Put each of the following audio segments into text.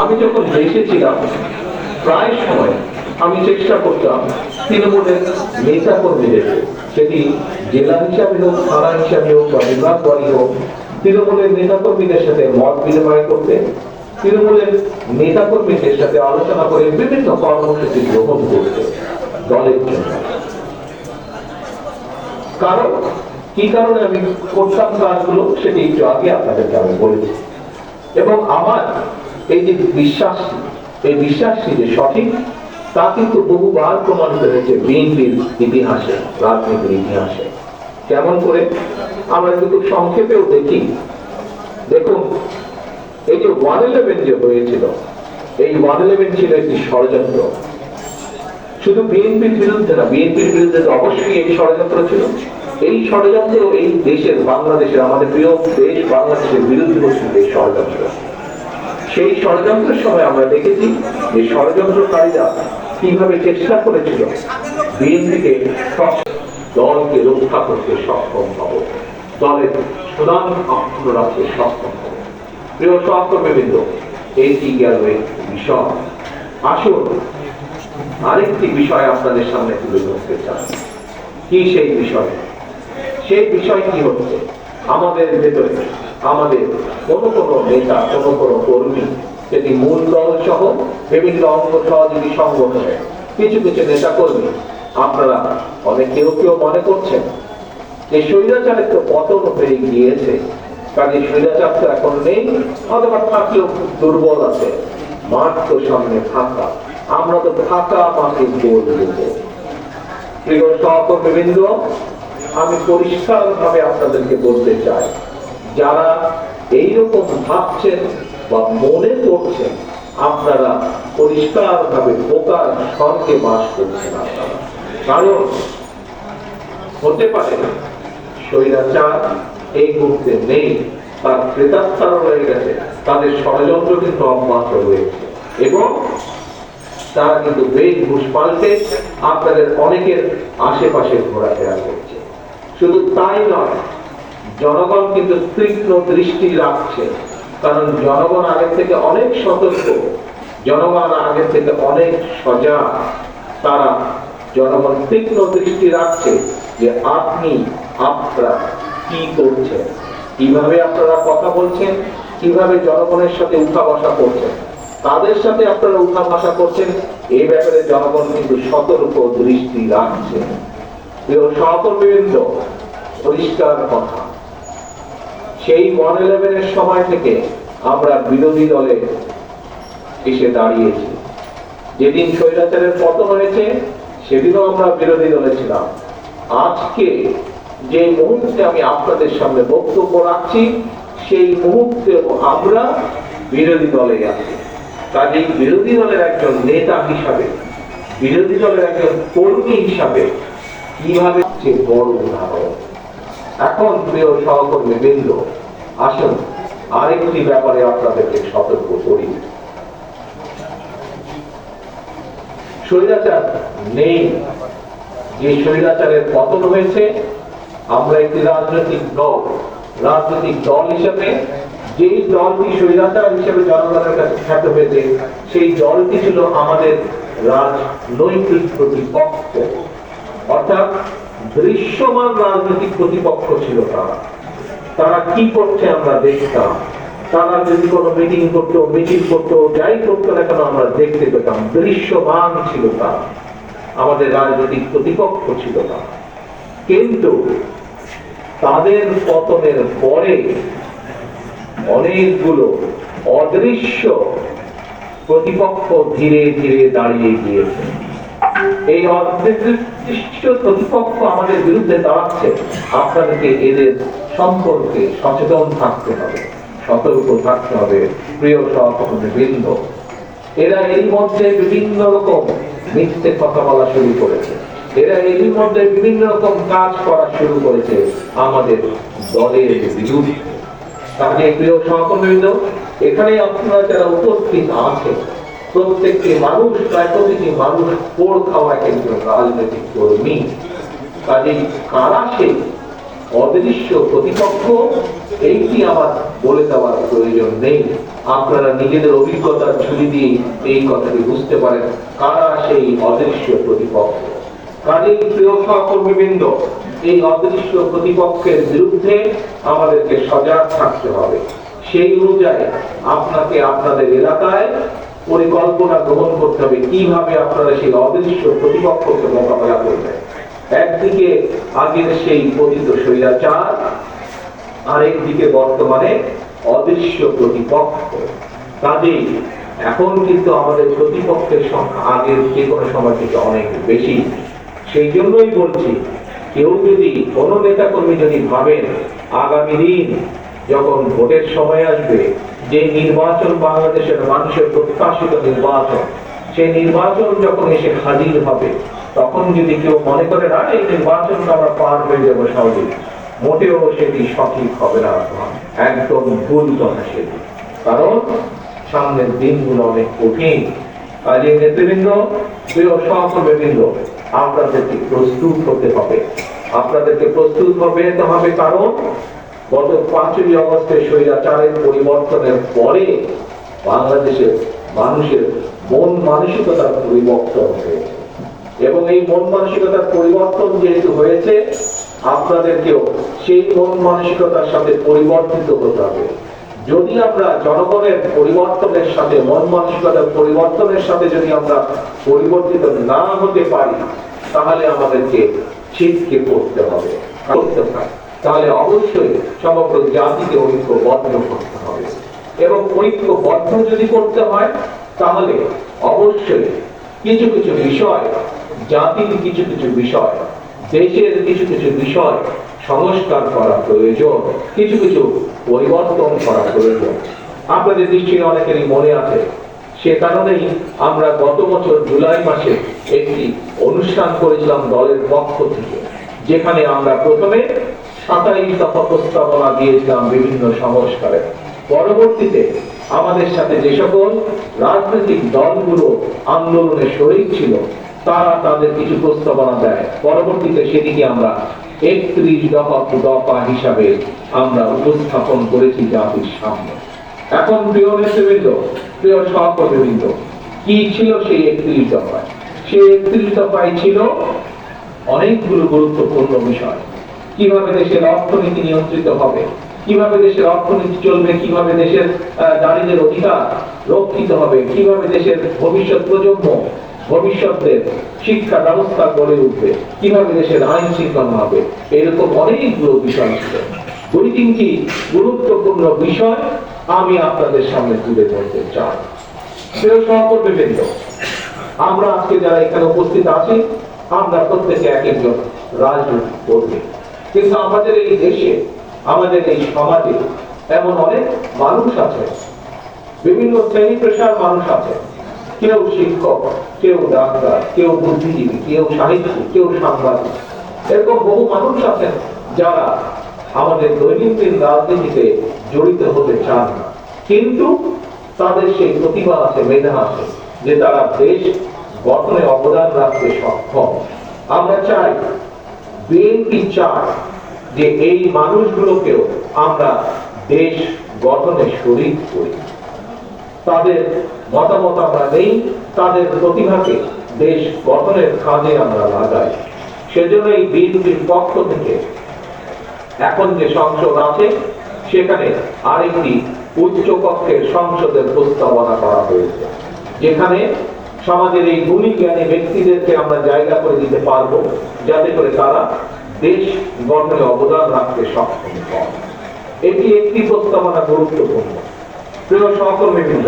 আমি যখন দেশে ছিলাম প্রায় সময় আমি চেষ্টা করতাম তৃণমূলের নেতা কর্মীদের সেটি জেলা হিসাবে হোক, থানা হিসাবে হোক বা বিভাগ বাড়ি হোক, তৃণমূলের নেতা কর্মীদের সাথে মত বিনিময় করতে, তৃণমূলের নেতা কর্মীদের সাথে আলোচনা করে বিভিন্ন কর্মসূচি গ্রহণ করতে দলের জন্য। কারণ, কি কারণে আমি করতাম কাজগুলো, সেটি একটু আগে আপনাদেরকে আমি বলে এবং আমার এই যে বিশ্বাসটি এই বিশ্বাসটি যে সঠিক, তা কিন্তু বহুবার প্রমাণিত হয়েছে বিএনপির ইতিহাসে, রাজনীতির ইতিহাসে। কেমন করে? আমরা কিন্তু সংক্ষেপেও দেখি। দেখুন, এই যে ওয়ান ইলেভেন যে হয়েছিল, এই ওয়ান ইলেভেন ছিল একটি ষড়যন্ত্র। শুধু বিএনপির বিরুদ্ধে না, বিএনপির বিরুদ্ধে অবশ্যই এই ষড়যন্ত্র ছিল। এই ষড়যন্ত্র এই দেশের, বাংলাদেশের, আমাদের প্রিয় দেশ বাংলাদেশের বিরুদ্ধে হচ্ছিল এই ষড়যন্ত্র। সেই ষড়যন্ত্রের সময় আমরা দেখেছি। যে ষড়যন্ত্রকারীরা কীভাবে চেষ্টা করেছিল বিএনপিকে দলকে রক্ষা করতে সক্ষম হব, দলের সুনাম অক্ষুণ্ণ রাখতে সক্ষম প্রিয় সহকর্মীবৃন্দ এটি গেল বিষয় আসুন, আরেকটি বিষয় আপনাদের সামনে তুলে ধরতে চাই। কি সেই বিষয়? সেই বিষয় কি হচ্ছে? আমাদের ভেতরে আমাদের কোন কোন নেতা, কোন কোন কর্মী সেটি মূল দল সহ বিভিন্ন অঙ্গ সহযোগী সংগঠনে কিছু কিছু নেতা কর্মী আপনারা অনেক কেউ কেউ মনে করছেন যে স্বৈরাচারের তো পতন হয়ে গিয়েছে, কাজে স্বৈরাচার তো এখন নেই, অথবা থাকলেও খুব দুর্বল আছে, মাঠ তো সামনে ফাঁকা, আমরা তো ফাঁকা মাঠে গোল দেব। প্রিয় সহকর্মীবৃন্দ, আমি পরিষ্কার ভাবে আপনাদেরকে বলতে চাই যারা এইরকম ভাবছেন বা মনে করছেন, আপনারা পরিষ্কার ভাবে বোকার স্বর্গে বাস করছেন কারণ হতে পারে স্বৈরাচার এই মুহূর্তে নেই, তার প্রেতাত্মারও রয়ে গেছে, তাদের ষড়যন্ত্র কিন্তু অব্যাহত রয়েছে। এবং তারা কিন্তু বেশ ঘুষ পাল্টে আপনাদের অনেকের আশেপাশে ঘোরাফেরা করছে। শুধু তাই নয় জনগণ কিন্তু তীক্ষ্ণ দৃষ্টি রাখছে। কারণ জনগণ আগের থেকে অনেক সতর্ক। জনগণ আগের থেকে অনেক সজাগ। তারা জনগণ তীক্ষ্ণ দৃষ্টি রাখছে যে আপনি, আপনারা কি করছেন? কীভাবে আপনারা কথা বলছেন? কীভাবে জনগণের সাথে উঠা বসা করছেন? তাদের সাথে আপনারা উঠা বসা করছেন? এই ব্যাপারে জনগণ কিন্তু সতর্ক দৃষ্টি রাখছে। সহকর্মীবৃন্দ, পরিষ্কার কথা। সেই ওয়ান ইলেভেনের সময় থেকে আমরা বিরোধী দলে এসে দাঁড়িয়েছি। যেদিন স্বৈরাচারের পতন হয়েছে, সেদিনও আমরা বিরোধী দলে ছিলাম। আজকে যে মুহূর্তে আমি আপনাদের সামনে বক্তব্য রাখছি, সেই মুহূর্তে আমরা বিরোধী দলে আছি। কাজেই বিরোধী দলের একজন নেতা হিসাবে, বিরোধী দলের একজন কর্মী হিসাবে কীভাবে বড় উদাহরণ? এখন প্রিয় সহকর্মী বৃন্দ, আসুন আরেকটি ব্যাপারে আপনাদেরকে সতর্ক করি। স্বৈরাচার নেই। যে স্বৈরাচারের পতন হয়েছে, আমরা একটি রাজনৈতিক দল। রাজনৈতিক দল হিসেবে, যেই দলটি স্বৈরাচার হিসেবে জনগণের কাছে খ্যাত হয়েছে, সেই দলটি ছিল আমাদের রাজনৈতিক প্রতিপক্ষ। অর্থাৎ দৃশ্যমান রাজনৈতিক প্রতিপক্ষ ছিল তারা। তারা কি করছে আমরা দেখতাম। তারা যদি কোনো মিটিং করতো মিটিং করতো, যাই করতো না কেন আমরা দেখতে পেতাম। দৃশ্যমান ছিল তারা। আমাদের রাজনৈতিক প্রতিপক্ষ ছিল তারা। কিন্তু তাদের পতনের পরে অনেকগুলো অদৃশ্য প্রতিপক্ষ ধীরে ধীরে দাঁড়িয়ে গিয়েছে। এই অদৃশ্য প্রতিপক্ষ আমাদের বিরুদ্ধে দাঁড়াচ্ছে, আপনাদেরকে এদের সম্পর্কে সচেতন থাকতে হবে, সতর্ক থাকতে হবে, প্রিয় সহকর্মী বৃন্দ এরা এর মধ্যে বিভিন্ন রকম মিথ্যে কথা বলা শুরু করেছে। এরা এর মধ্যে বিভিন্ন রকম কাজ করা শুরু করেছে আমাদের দলের বিরুদ্ধে। কাজে প্রিয় সহকর্মীবৃন্দ এখানে আপনারা যারা উপস্থিত আছেন প্রত্যেকটি মানুষ, প্রায় প্রতিটি মানুষ পোড় খাওয়া একজন রাজনৈতিক কর্মী। কাজে কারা সে? অদৃশ্য প্রতিপক্ষ? এইটি আমার বলে দেওয়ার প্রয়োজন নেই। আপনারা নিজেদের অভিজ্ঞতার ঝুলি দিয়ে এই কথাটি বুঝতে পারেন, কারা সেই অদৃশ্য প্রতিপক্ষ? কাজেই প্রিয় সহকর্মীবৃন্দ, এই অদৃশ্য প্রতিপক্ষের বিরুদ্ধে আমাদেরকে সজাগ থাকতে হবে। সেই অনুযায়ী আপনাকে আপনাদের এলাকায় পরিকল্পনা গ্রহণ করতে হবে। কীভাবে আপনারা সেই অদৃশ্য প্রতিপক্ষকে মোকাবেলা করবেন? একদিকে আগের সেই পতিত স্বৈরাচার, আরেকদিকে বর্তমানে অদৃশ্য প্রতিপক্ষ। কাজেই এখন কিন্তু আমাদের প্রতিপক্ষের সংখ্যা আগের যে কোনো সময় থেকে অনেক বেশি। সেই জন্যই বলছি, কেউ যদি কোনো নেতা কর্মী যদি ভাবেন আগামী দিন যখন ভোটের সময় আসবে যে নির্বাচন বাংলাদেশের মানুষের প্রত্যাশিত নির্বাচন, সেই নির্বাচন যখন এসে হাজির হবে, তখন যদি কেউ মনে করে না এই নির্বাচনটা আমরা পার হয়ে যাব সহজে, মোটেও সেটি সঠিক হবে না। একদম ভুল কথা সেটি। কারণ সামনের দিনগুলো অনেক কঠিন। কাজে নেতৃবৃন্দ, প্রিয় সহকর্মীবৃন্দ, আপনাদেরকে প্রস্তুত হতে হবে। আপনাদেরকে প্রস্তুত হবে হতে হবে কারণ গত পাঁচই অগস্টে স্বৈরাচারের পরিবর্তনের পরে বাংলাদেশের মানুষের মন মানসিকতার পরিবর্তন হয়েছে। এবং এই মন মানসিকতার পরিবর্তন যেহেতু হয়েছে, আপনাদেরকেও সেই মন মানসিকতার সাথে পরিবর্তিত হতে হবে। যদি আমরা জনগণের পরিবর্তনের সাথে, মন মানসিকতার পরিবর্তনের সাথে যদি আমরা পরিবর্তিত না হতে পারি, তাহলে আমাদেরকে ছিটকে পড়তে হবে করতে হয় তাহলে অবশ্যই সমগ্র জাতিকে ঐক্যবদ্ধ করতে হবে। এবং ঐক্যবদ্ধ যদি করতে হয়, তাহলে অবশ্যই কিছু কিছু বিষয়, জাতির কিছু কিছু বিষয়, দেশের কিছু কিছু বিষয় সংস্কার করা প্রয়োজন, কিছু কিছু পরিবর্তন করা প্রয়োজন। আপনাদের নিশ্চয়ই অনেকেরই মনে আছে, সে কারণেই আমরা গত বছর জুলাই মাসে একটি অনুষ্ঠান করেছিলাম দলের পক্ষ থেকে, যেখানে আমরা প্রথমে সাতাইশ দফা প্রস্তাবনা দিয়েছিলাম বিভিন্ন সংস্কারে। পরবর্তীতে আমাদের সাথে যে সকল রাজনৈতিক দলগুলো আন্দোলনে শরিক ছিল, তারা তাদের কিছু প্রস্তাবনা দেয়। পরবর্তীতে সেটিকে আমরা একত্রিশ দফা দফা হিসাবে আমরা উপস্থাপন করেছি জাতির সামনে। এখন প্রিয় নেতৃবৃন্দ, প্রিয় সহকর্মীবৃন্দ কি ছিল সেই একত্রিশ দফায়? সেই একত্রিশ দফায় ছিল অনেকগুলো গুরুত্বপূর্ণ বিষয়। কীভাবে দেশের অর্থনীতি নিয়ন্ত্রিত হবে? কীভাবে দেশের অর্থনীতি চলবে? কীভাবে দেশের নারীদের অধিকার রক্ষিত হবে? কীভাবে দেশের ভবিষ্যৎ প্রজন্ম ভবিষ্যতের শিক্ষা ব্যবস্থা গড়ে উঠবে? কীভাবে দেশের আইন শৃঙ্খলা হবে? এরকম অনেকগুলো বিষয় ছিল দুই তিনটি গুরুত্বপূর্ণ বিষয় আমি আপনাদের সামনে তুলে ধরতে চাই। প্রিয় সহকর্মীবৃন্দ আমরা আজকে যারা এখানে উপস্থিত আছি, আমরা প্রত্যেকে এক একজন রাজনৈতিক কর্মী। কিন্তু আমাদের এই দেশে, আমাদের এই সমাজে এমন অনেক মানুষ আছে, বিভিন্ন শ্রেণি পেশার মানুষ আছে। কেউ শিক্ষক, কেউ ডাক্তার, কেউ বুদ্ধিজীবী, কেউ সাহিত্যিক, কেউ সাংবাদিক। এরকম বহু মানুষ আছেন যারা আমাদের দৈনন্দিন রাজনীতিতে জড়িত হতে চান না। কিন্তু তাদের সেই প্রতিভা আছে, মেধা আছে, যে তারা দেশ গঠনে অবদান রাখতে সক্ষম। আমরা চাই বিএনপি চায় যে এই মানুষগুলোকেও আমরা দেশ গঠনে শরিক করি। তাদের মতামত আমরা নেই, তাদের প্রতিভাকে দেশ গঠনের কাজে আমরা লাগাই। সেজন্য এই বিএনপির পক্ষ থেকে এখন যে সংসদ আছে, সেখানে আরেকটি উচ্চ কক্ষের সংসদের প্রস্তাবনা করা হয়েছে। যেখানে সমাজের এই গুণী জ্ঞানী ব্যক্তিদেরকে আমরা জায়গা করে দিতে পারব, যাতে করে তারা দেশ গঠনে অবদান রাখতে সক্ষম এটি একটি প্রস্তাবনা গুরুত্বপূর্ণ। প্রিয় সহকর্মীবৃন্দ,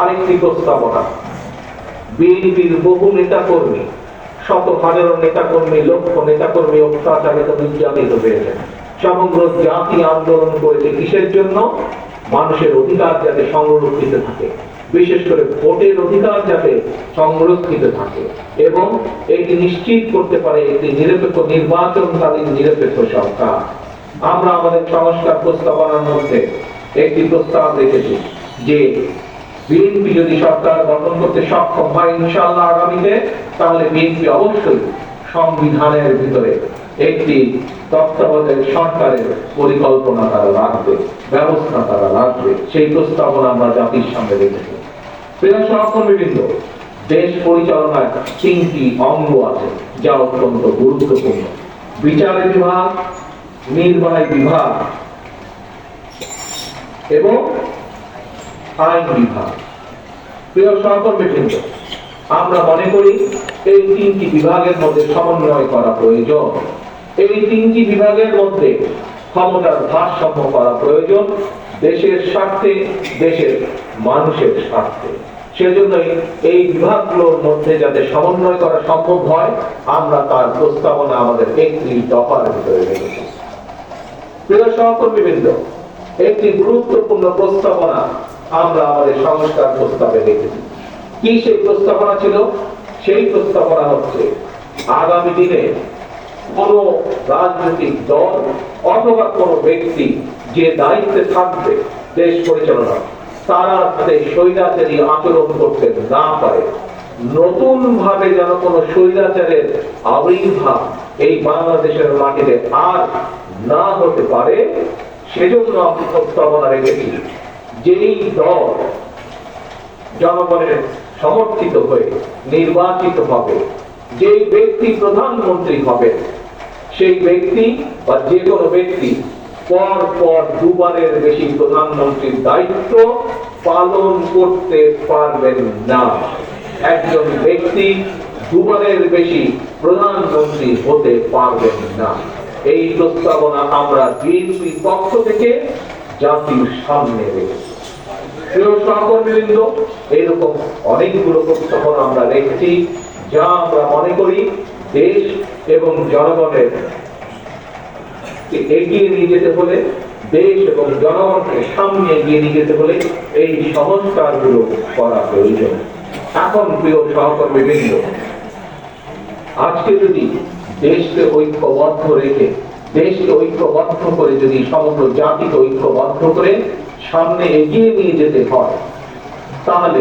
আরেকটি প্রস্তাবনা বিএনপির বহু নেতাকর্মী, শত হাজারো নেতাকর্মী, লক্ষ নেতাকর্মী অত্যাচারিত নির্যাতিত হয়েছে সমগ্র জাতি আন্দোলন করেছে কিসের জন্য? মানুষের অধিকার যাতে সংরক্ষিত থাকে। বিশেষ করে ভোটের অধিকার যাতে সংরক্ষিত থাকে এবং এটি নিশ্চিত করতে পারে একটি নিরপেক্ষ নির্বাচনকালীন নিরপেক্ষ সরকার। আমরা আমাদের সংস্কার প্রস্তাবনার মধ্যে একটি প্রস্তাব রেখেছি যে বিএনপি যদি সরকার গঠন করতে সক্ষম হয় ইনশাআল্লাহ আগামীতে, তাহলে বিএনপি অবশ্যই সংবিধানের ভিতরে একটি তত্ত্বাবধায়ক সরকারের পরিকল্পনা তারা রাখবে ব্যবস্থা তারা রাখবে সেই প্রস্তাবনা আমরা জাতির সামনে রেখেছি। প্রিয় সহকর্মীবৃন্দ, দেশ পরিচালনার তিনটি অঙ্গ আছে, যা অত্যন্ত গুরুত্বপূর্ণ। বিচার বিভাগ, নির্বাহী বিভাগ এবং আইন বিভাগ। প্রিয় সহকর্মীবৃন্দ, আমরা মনে করি এই তিনটি বিভাগের মধ্যে সমন্বয় করা প্রয়োজন। এই তিনটি বিভাগের মধ্যে ক্ষমতার ভারসাম্য করা প্রয়োজন, দেশের স্বার্থে, দেশের মানুষের স্বার্থে। সেজন্যই এই বিভাগগুলোর মধ্যে যাতে সমন্বয় করা সম্ভব হয়, আমরা তার প্রস্তাবনা আমাদের একত্রিশ দফার ভিতরে রেখেছি প্রিয় সহকর্মীবৃন্দ, একটি গুরুত্বপূর্ণ প্রস্তাবনা আমরা আমাদের সংস্কার প্রস্তাবে রেখেছি কি সেই প্রস্তাবনা ছিল? সেই প্রস্তাবনা হচ্ছে, আগামী দিনে কোন রাজনৈতিক দল অথবা কোন ব্যক্তি যে দায়িত্বে থাকবে, দেশ পরিচালনা তারা যাতে স্বৈরাচারী আচরণ করতে না পারে। নতুন ভাবে যেন কোন আবির্ভাব এই বাংলাদেশের মাটিতে আর না হতে পারে, সেজন্য আমি প্রস্তাবনা রেখেছি যেই দল জনগণের সমর্থিত হয়ে নির্বাচিত হবে, যেই ব্যক্তি প্রধানমন্ত্রী হবে, সেই ব্যক্তি বা যে কোনো ব্যক্তি পর পর দুবারের বেশি প্রধানমন্ত্রীর দায়িত্ব পালন করতে পারবেন না। একজন ব্যক্তি দুবারের বেশি প্রধানমন্ত্রী হতে পারবেন না। এই প্রস্তাবনা আমরা বিএনপির পক্ষ থেকে জাতির সামনে রেখেছি। প্রিয় সহকর্মীবৃন্দ, এরকম অনেকগুলো প্রস্তাবনা আমরা রেখেছি, যা আমরা মনে করি দেশ এবং জনগণের এগিয়ে নিয়ে যেতে হলে দেশ এবং জনগণকে সামনে এগিয়ে নিয়ে যেতে হলে এই করা প্রয়োজন। এখন প্রিয় সহকর্মীবৃন্দ আজকে যদি দেশকে ঐক্যবদ্ধ রেখে, দেশকে ঐক্যবদ্ধ করে যদি সমগ্র জাতিকে ঐক্যবদ্ধ করে সামনে এগিয়ে নিয়ে যেতে হয়, তাহলে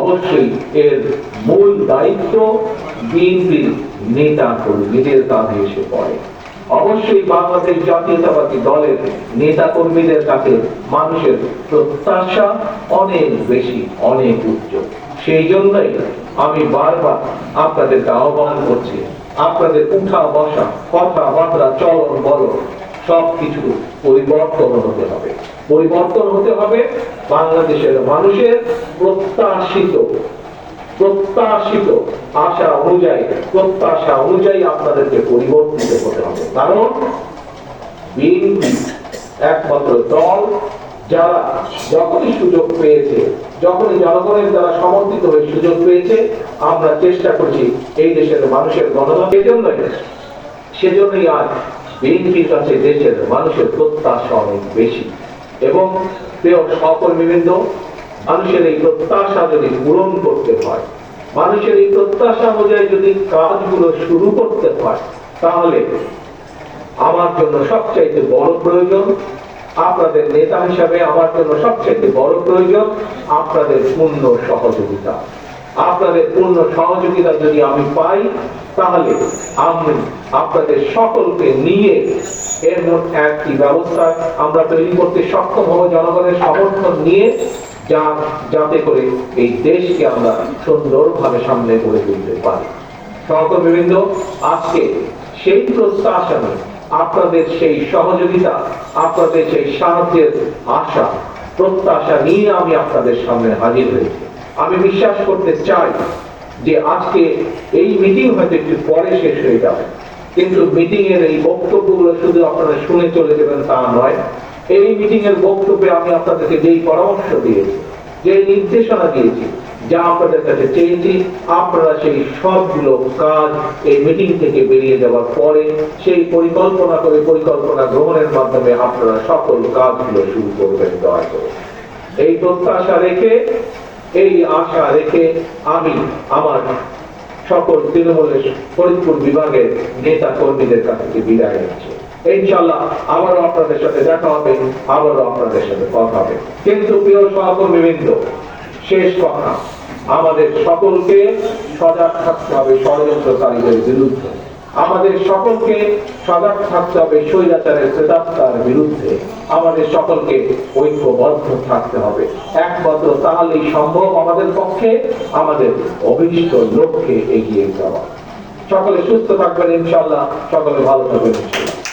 অবশ্যই এর মূল দায়িত্ব নেতা কর্মীদের কাঁধে এসে পড়ে। অবশ্যই বাংলাদেশ জাতীয়তাবাদী দলের নেতা কর্মীদের কাছে মানুষের প্রত্যাশা অনেক বেশি, অনেক উচ্চ। সেই জন্যই আমি বারবার আপনাদেরকে আহ্বান করছি, আপনাদের উঠা বসা, কথা বার্তা, চলন বলন, সবকিছু পরিবর্তন হতে হবে। পরিবর্তন হতে হবে বাংলাদেশের মানুষের প্রত্যাশিত প্রত্যাশিত আশা অনুযায়ী, প্রত্যাশা অনুযায়ী আপনাদেরকে পরিবর্তিত হতে হবে। কারণ বিএনপি একমাত্র দল যারা যখনই সুযোগ পেয়েছে, যখনই জনগণের দ্বারা সমর্থিত হয়ে সুযোগ পেয়েছে, আমরা চেষ্টা করছি এই দেশের মানুষের গণতন্ত্র সেজন্যই সেজন্যই আজ বিএনপির কাছে দেশের মানুষের প্রত্যাশা অনেক বেশি। এবং প্রিয় সহকর্মীবৃন্দ মানুষের এই প্রত্যাশা যদি পূরণ করতে হয়, মানুষের এই প্রত্যাশা অনুযায়ী যদি কাজগুলো শুরু করতে হয়, তাহলে আমার জন্য সবচাইতে বড় প্রয়োজন, আপনাদের নেতা হিসাবে আমার জন্য সবচাইতে বড় প্রয়োজন, আপনাদের পূর্ণ সহযোগিতা। আপনাদের পূর্ণ সহযোগিতা যদি আমি পাই, তাহলে আমি আপনাদের সকলকে নিয়ে এর একটি ব্যবস্থা আমরা তৈরি করতে সক্ষম হব জনগণের সমর্থন নিয়ে। যা, যাতে করে এই দেশকে আমরা সুন্দরভাবে সামনে গড়ে তুলতে পারি। সহকর্মীবৃন্দ, আজকে সেই প্রত্যাশা আপনাদের সেই সহযোগিতা, আপনাদের সেই সাহায্যের আশা, প্রত্যাশা নিয়ে আমি আপনাদের সামনে হাজির হয়েছি। আমি বিশ্বাস করতে চাই যে আজকে এই মিটিং হয়তো একটু পরে শেষ হয়ে যাবে, কিন্তু মিটিং এর এই বক্তব্যগুলো শুধু আপনারা শুনে চলে যাবেন তা নয়। এই মিটিং এর বক্তব্যে আমি আপনাদেরকে যেই পরামর্শ দিয়েছি যে নির্দেশনা দিয়েছি, যা আপনাদের কাছে চেয়েছি, আপনারা সেই সবগুলো কাজ এই মিটিং থেকে বেরিয়ে যাওয়ার পরে সেই পরিকল্পনা করে পরিকল্পনা গ্রহণের মাধ্যমে আপনারা সকল কাজগুলো শুরু করবেন দয়া করে। এই প্রত্যাশা রেখে, এই আশা রেখে আমি আমার সকল তৃণমূলের ফরিদপুর বিভাগের নেতা কর্মীদের কাছ থেকে বিদায় নিচ্ছি। ইনশাল্লাহ আবারও আপনাদের সাথে দেখা হবে, আবারও আপনাদের সাথে কথা হবে। কিন্তু প্রিয় সহকর্মীবৃন্দ, শেষ কথা, আমাদের সকলকে সজাগ থাকতে হবে ষড়যন্ত্রকারীদের বিরুদ্ধে। আমাদের সকলকে সজাগ থাকতে হবে স্বৈরাচারের প্রেতাত্মার বিরুদ্ধে। আমাদের সকলকে ঐক্যবদ্ধ থাকতে হবে। একমাত্র তাহলেই সম্ভব আমাদের পক্ষে, আমাদের অভিষ্ট লক্ষ্যে এগিয়ে যাওয়া। সকলে সুস্থ থাকবেন ইনশাল্লাহ সকলে ভালো থাকবেন ইনশাল্লাহ